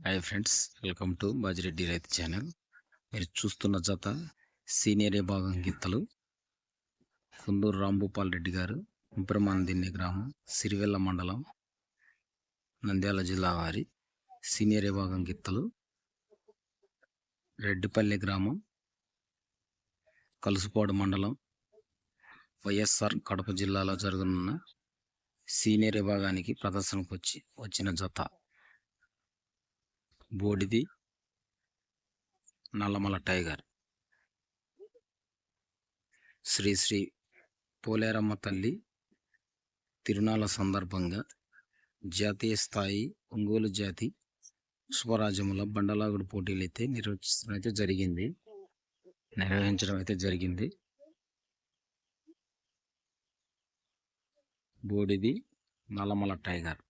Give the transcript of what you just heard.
Hi friends welcome to Bajireddy రైతు channel మీరు చూస్తున్న జత సీనియర్ విభాగం గిత్తలు కుందూరు రాంభూపాల్ రెడ్డి గారు ఉంపరమాందిన్నె గ్రామం సిరివెల్ల మండలం నంద్యాల జిల్లా వారి సీనియర్ విభాగం గిత్తలు రెడ్డిపల్లి గ్రామం కలుసుపాడు మండలం వైఎస్ఆర్ కడప జిల్లాలో జరగనున్న సీనియర్ విభాగానికి ప్రదర్శనకు వచ్చి వచ్చిన జత. బోడిది నల్లమల టైగర్. శ్రీ శ్రీ పోలేరమ్మ తల్లి తిరునాళ్ళ సందర్భంగా జాతీయ స్థాయి ఒంగోలు జాతి స్వరాజ్యముల బండలాగుడు పోటీలు అయితే నిర్వహించడం అయితే జరిగింది. నిర్వహించడం అయితే జరిగింది. బోడిది నల్లమల టైగర్.